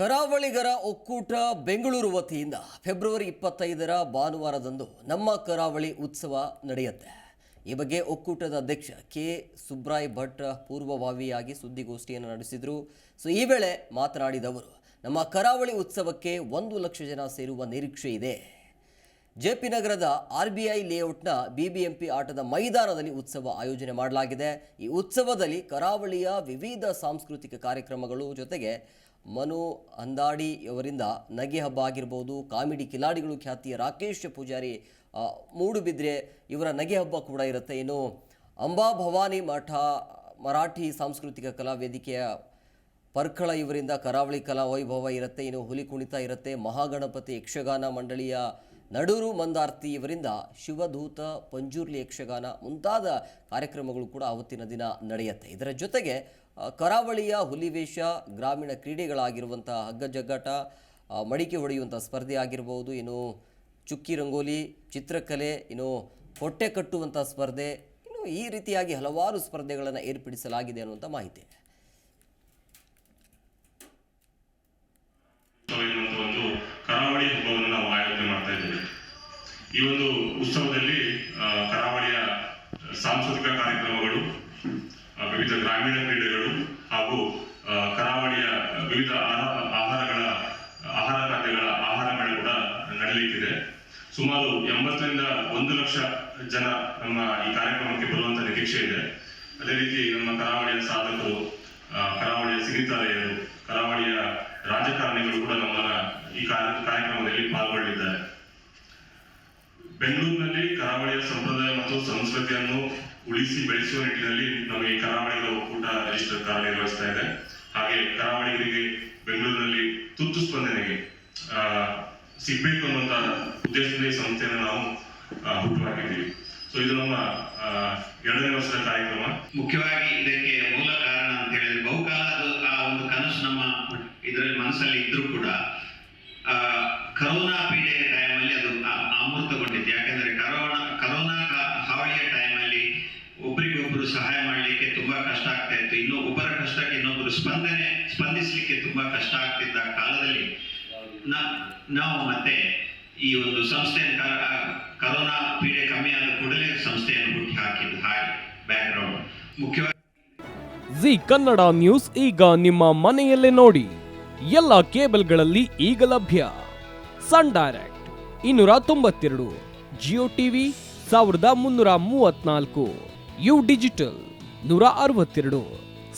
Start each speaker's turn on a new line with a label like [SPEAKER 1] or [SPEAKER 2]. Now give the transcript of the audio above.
[SPEAKER 1] ಕರಾವಳಿಗರ ಒಕ್ಕೂಟ ಬೆಂಗಳೂರು ವತಿಯಿಂದ ಫೆಬ್ರವರಿ ಇಪ್ಪತ್ತೈದರ ಭಾನುವಾರದಂದು ನಮ್ಮ ಕರಾವಳಿ ಉತ್ಸವ ನಡೆಯುತ್ತೆ. ಈ ಬಗ್ಗೆ ಒಕ್ಕೂಟದ ಅಧ್ಯಕ್ಷ ಕೆ. ಸುಬ್ರಾಯ್ ಭಟ್ ಪೂರ್ವಭಾವಿಯಾಗಿ ಸುದ್ದಿಗೋಷ್ಠಿಯನ್ನು ನಡೆಸಿದರು. ಸೊ, ಈ ವೇಳೆ ಮಾತನಾಡಿದವರು ನಮ್ಮ ಕರಾವಳಿ ಉತ್ಸವಕ್ಕೆ ಒಂದು ಲಕ್ಷ ಜನ ಸೇರುವ ನಿರೀಕ್ಷೆ ಇದೆ. ಜೆ ಪಿ ನಗರದ ಆರ್ ಬಿ ಐ ಲೇಔಟ್ನ ಬಿಬಿಎಂಪಿ ಆಟದ ಮೈದಾನದಲ್ಲಿ ಉತ್ಸವ ಆಯೋಜನೆ ಮಾಡಲಾಗಿದೆ. ಈ ಉತ್ಸವದಲ್ಲಿ ಕರಾವಳಿಯ ವಿವಿಧ ಸಾಂಸ್ಕೃತಿಕ ಕಾರ್ಯಕ್ರಮಗಳು ಜೊತೆಗೆ ಮನು ಅಂದಾಡಿ ಅವರಿಂದ ನಗೆ ಹಬ್ಬ ಆಗಿರ್ಬೋದು, ಕಾಮಿಡಿ ಕಿಲಾಡಿಗಳು ಖ್ಯಾತಿಯ ರಾಕೇಶ್ ಪೂಜಾರಿ ಮೂಡುಬಿದ್ರೆ ಇವರ ನಗೆ ಹಬ್ಬ ಕೂಡ ಇರುತ್ತೆ. ಇನ್ನು ಅಂಬಾ ಭವಾನಿ ಮಠ, ಮರಾಠಿ ಸಾಂಸ್ಕೃತಿಕ ಕಲಾ ವೇದಿಕೆಯ ಪರ್ಕಳ ಇವರಿಂದ ಕರಾವಳಿ ಕಲಾ ವೈಭವ ಇರುತ್ತೆ. ಇನ್ನು ಹುಲಿ ಕುಣಿತ ಇರುತ್ತೆ. ಮಹಾಗಣಪತಿ ಯಕ್ಷಗಾನ ಮಂಡಳಿಯ ನಡೂರು ಮಂದಾರ್ತಿ ಇವರಿಂದ ಶಿವಧೂತ, ಪಂಜುರ್ಲಿ ಯಕ್ಷಗಾನ ಮುಂತಾದ ಕಾರ್ಯಕ್ರಮಗಳು ಕೂಡ ಅವತ್ತಿನ ದಿನ ನಡೆಯುತ್ತೆ. ಇದರ ಜೊತೆಗೆ ಕರಾವಳಿಯ ಹುಲಿವೇಷ, ಗ್ರಾಮೀಣ ಕ್ರೀಡೆಗಳಾಗಿರುವಂಥ ಹಗ್ಗ ಜಗ್ಗಾಟ ಮಡಿಕೆ ಹೊಡೆಯುವಂಥ ಸ್ಪರ್ಧೆ ಆಗಿರ್ಬೋದು, ಇನ್ನು ಚುಕ್ಕಿ ರಂಗೋಲಿ, ಚಿತ್ರಕಲೆ, ಇನ್ನು ಹೊಟ್ಟೆ ಕಟ್ಟುವಂಥ ಸ್ಪರ್ಧೆ, ಇನ್ನು ಈ ರೀತಿಯಾಗಿ ಹಲವಾರು ಸ್ಪರ್ಧೆಗಳನ್ನು ಏರ್ಪಡಿಸಲಾಗಿದೆ ಅನ್ನುವಂಥ ಮಾಹಿತಿ.
[SPEAKER 2] ಸಾಂಸ್ಕೃತಿಕ ಕಾರ್ಯಕ್ರಮಗಳು ವಿವಿಧ ಗ್ರಾಮೀಣ ಕ್ರೀಡೆಗಳು ಹಾಗೂ ಕರಾವಳಿಯ ವಿವಿಧ ಆಹಾರ, ಆಹಾರಗಳ, ಆಹಾರ ಖಾದ್ಯಗಳ ಆಹಾರ ಮೇಳ ಕೂಡ ನಡೆಯಲಿಕ್ಕಿದೆ ಸುಮಾರು ಎಂಬತ್ತರಿಂದ ಒಂದು ಲಕ್ಷ ಜನ ನಮ್ಮ ಈ ಕಾರ್ಯಕ್ರಮಕ್ಕೆ ಬರುವಂತ ನಿರೀಕ್ಷೆ ಇದೆ. ಅದೇ ರೀತಿ ನಮ್ಮ ಕರಾವಳಿಯ ಸಾಧಕರು ಕರಾವಳಿಯ ಸಿರಿತಾರೆಯರು ಕರಾವಳಿಯ ರಾಜಕಾರಣಿಗಳು ಕೂಡ ನಮ್ಮನ್ನ ಈ ಕಾರ್ಯ- ಕಾರ್ಯಕ್ರಮದಲ್ಲಿ ಪಾಲ್ಗೊಳ್ಳಿದ್ದಾರೆ ಬೆಂಗಳೂರಿನಲ್ಲಿ ಕರಾವಳಿಯ ಸಂಪ್ರದಾಯ ಮತ್ತು ಸಂಸ್ಕೃತಿಯನ್ನು ಉಳಿಸಿ ಬೆಳೆಸುವ ನಿಟ್ಟಿನಲ್ಲಿ ನಮ್ಮ ಈ ಕರಾವಳಿಗಳ ಒಕ್ಕೂಟ ರಿಜಿಸ್ಟರ್ ಕಾರ್ಯನಿರ್ವಹಿಸ್ತಾ ಇದೆ. ಹಾಗೆ ಕರಾವಳಿಗರಿಗೆ ಬೆಂಗಳೂರಿನಲ್ಲಿ ತುರ್ತು ಸ್ಪಂದನೆಗೆ ಸಿಗ್ಬೇಕು ಅನ್ನುವಂತ ಉದ್ದೇಶದಿಂದ ಈ ಸಂಸ್ಥೆಯನ್ನು ನಾವು ಹುಟ್ಟು ಹುಟ್ಟುಹಾಕಿದ್ದೀವಿ. ಸೊ ಇದು ನಮ್ಮ ಎರಡನೇ ವರ್ಷದ ಕಾರ್ಯಕ್ರಮ.
[SPEAKER 3] ಮುಖ್ಯವಾಗಿ ಇದಕ್ಕೆ ಮೂಲ ಕಾರಣ ಅಂತ ಹೇಳಿದ್ರೆ ಬಹುಕಾಲದ ಆ ಒಂದು ಕನಸು ನಮ್ಮ ಇದರಲ್ಲಿ ಮನಸ್ಸಲ್ಲಿ ಇದ್ರೂ ಕೂಡ ಕರೋನಾ ಪೀಡೆಯ ಟೈಮಲ್ಲಿ ಅದು ಅಮೃತಗೊಂಡಿತ್ತು ಯಾಕಂದ್ರೆ ಸ್ಪಂದನೆ ಸ್ಪಂದಿಸಲಿಕ್ಕೆ ತುಂಬಾ ಕಷ್ಟ ಆಗ್ತಿದ್ದ ಕಾಲದಲ್ಲಿ ನಾವು ಮತ್ತೆ ಈ ಒಂದು ಕ- ಕರೋನಾ ಪೀಡೆ ಕಮ್ಮಿ ಆದ ಕೂಡಲೇ ಸಂಸ್ಥೆಯನ್ನು ಹುಟ್ಟಿ ಹಾಕಿದ್ದು ಹಾಗೆ ಬ್ಯಾಕ್ಗ್ರೌಂಡ್ ಮುಖ್ಯವಾಗಿ
[SPEAKER 4] ಜಿ ಕನ್ನಡ ನ್ಯೂಸ್ ಈಗ ನಿಮ್ಮ ಮನೆಯಲ್ಲೇ ನೋಡಿ. ಎಲ್ಲ ಕೇಬಲ್ಗಳಲ್ಲಿ ಈಗ ಲಭ್ಯ. ಸನ್ ಡೈರೆಕ್ಟ್ ಇನ್ನೂರ ತೊಂಬತ್ತೆರಡು, ಜಿಯೋ ಟಿವಿ ಸಾವಿರದ ಮುನ್ನೂರ ಮೂವತ್ನಾಲ್ಕು ಯು ಡಿಜಿಟಲ್ ನೂರ ಅರವತ್ತೆರಡು.